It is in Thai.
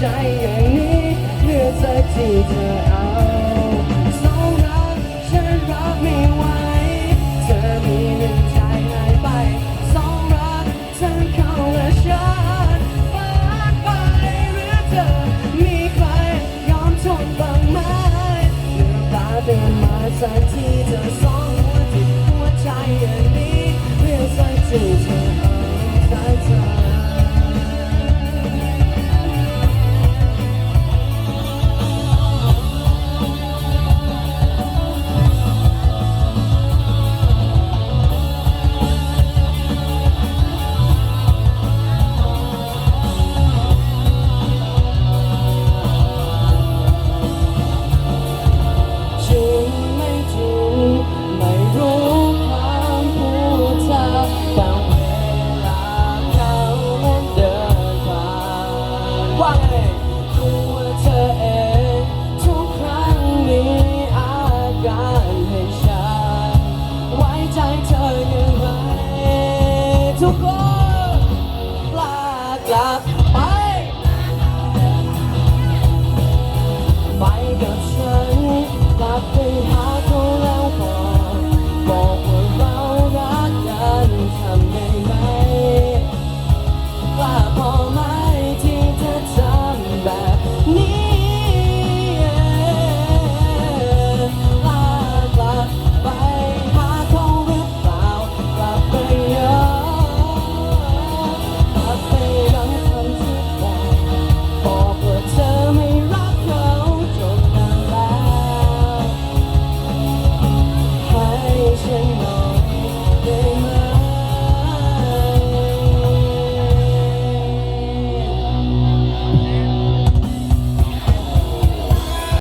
ใจอย่างนี้เลือกสัที่เธอเอาสองรักฉันรับไม่ไหวเธอมีหนึ่งใจหายไปสองรักทั้งเขาและฉันปานไปหรือเธอมีใครยอมทนบ้างไหมเลืมตาเดินมาสักทีเธอสองหัวจิตหัวใจอย่างนี้เรียอสักทีเธอ